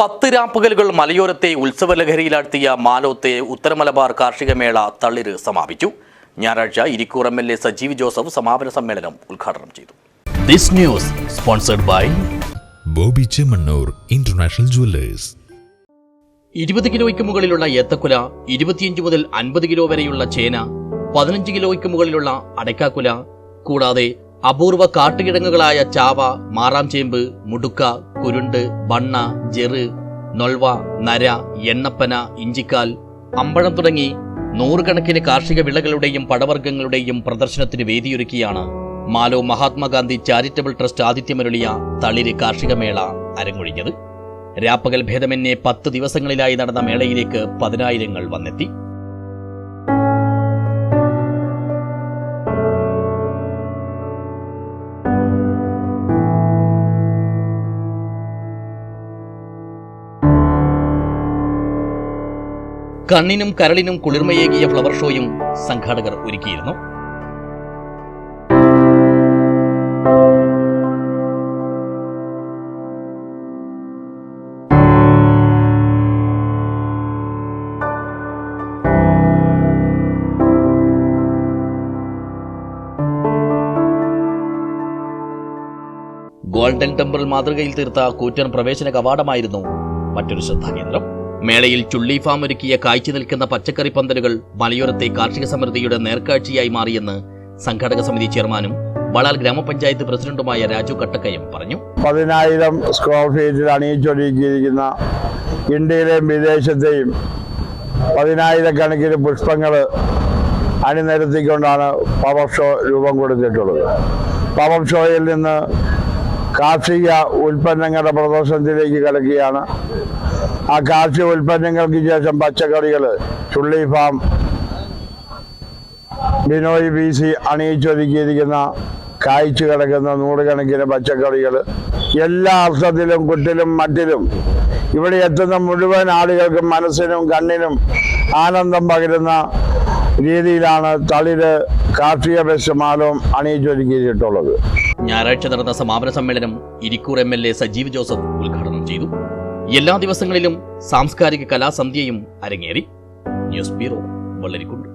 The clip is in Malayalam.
പത്ത് രാപ്പകലുകൾ മലയോരത്തെ ഉത്സവലഹരിയിലാഴ്ത്തിയ മാലോത്തെ ഉത്തരമലബാർ കാർഷിക മേള തളിര് സമാപിച്ചു. ഞായറാഴ്ച Irikkur M L A Sajeev Joseph സമാപന സമ്മേളനം ഉദ്ഘാടനം ചെയ്തു. This news sponsored by Boby Chemmanur international jewellers. ഇരുപത് കിലോയ്ക്ക് മുകളിലുള്ള ഏത്തക്കുല ഇരുപത്തിയഞ്ച് മുതൽ അൻപത് കിലോ വരെയുള്ള ചേന പതിനഞ്ച് കിലോയ്ക്ക് മുകളിലുള്ള അടയ്ക്കാക്കുല കൂടാതെ അപൂർവ കാട്ടുകിഴങ്ങുകളായ ചാവ മാറാംചേമ്പ് മുടുക്ക കുരുണ്ട് ബണ്ണ ജെറ് നൊൾവ നര എണ്ണപ്പന ഇഞ്ചിക്കാൽ അമ്പഴം തുടങ്ങി നൂറുകണക്കിന് കാർഷിക വിളകളുടെയും പടവർഗങ്ങളുടെയും പ്രദർശനത്തിന് വേദിയൊരുക്കിയാണ് മാലോ മഹാത്മാഗാന്ധി ചാരിറ്റബിൾ ട്രസ്റ്റ് ആതിഥ്യമരുളിയ തളിര് കാർഷിക മേള അരങ്ങൊഴിഞ്ഞത്. രാപ്പകൽ ഭേദമന്യേ പത്ത് ദിവസങ്ങളിലായി നടന്ന മേളയിലേക്ക് പതിനായിരങ്ങൾ വന്നെത്തി. കണ്ണിനും കരളിനും കുളിർമയേകിയ ഫ്ലവർ ഷോയും സംഘാടകർ ഒരുക്കിയിരുന്നു. ഗോൾഡൻ ടെമ്പിൾ മാതൃകയിൽ തീർത്ത കൂറ്റൻ പ്രവേശന കവാടമായിരുന്നു മറ്റൊരു ശ്രദ്ധാകേന്ദ്രം. മേളയിൽ ചുള്ളി ഫാം ഒരുക്കിയ കാഴ്ച നിൽക്കുന്ന പച്ചക്കറി പന്തലുകൾ മലയോരത്തെ കാർഷിക സമൃദ്ധിയുടെ നേർക്കാഴ്ചയായി മാറിയെന്ന് സംഘാടക സമിതി ചെയർമാനും വളാൽ ഗ്രാമപഞ്ചായത്ത് പ്രസിഡന്റുമായ രാജു കട്ടക്കയം പറഞ്ഞു. പതിനായിരം സ്ക്വയർ ഫീറ്റിൽ അണിയിച്ചൊരുക്കിയിരിക്കുന്ന ഇന്ത്യയിലെയും വിദേശത്തെയും പതിനായിരക്കണക്കിന് പുഷ്പങ്ങൾ അണിനിരത്തിക്കൊണ്ടാണ് പവർ ഷോ രൂപം കൊടുത്തിട്ടുള്ളത്. പവർ ഷോയിൽ നിന്ന് കാർഷിക ഉൽപ്പന്നങ്ങളുടെ പ്രദർശനത്തിലേക്ക് കലക്കിയാണ് ആ കാർഷിക ഉൽപ്പന്നങ്ങൾക്ക് ശേഷം പച്ചക്കറികൾ Chulli farm Binoy B C അണിയിച്ചൊരുക്കിയിരിക്കുന്ന കായ്ച്ചു കിടക്കുന്ന നൂറുകണക്കിന് പച്ചക്കറികൾ. എല്ലാ അർത്ഥത്തിലും കുട്ടിലും മറ്റിലും ഇവിടെ എത്തുന്ന മുഴുവൻ ആളുകൾക്കും മനസ്സിനും കണ്ണിനും ആനന്ദം പകരുന്ന രീതിയിലാണ് തളിര് കാർഷിക ബസ്മാലവും അണിയിച്ചൊരുക്കിയിട്ടുള്ളത് ഞായറാഴ്ച നടന്ന സമാപന സമ്മേളനം Irikkur M L A Sajeev Joseph ഉദ്ഘാടനം ചെയ്തു. എല്ലാ ദിവസങ്ങളിലും സാംസ്കാരിക കലാസന്ധ്യയും അരങ്ങേറി. News bureau Vellarikkundu.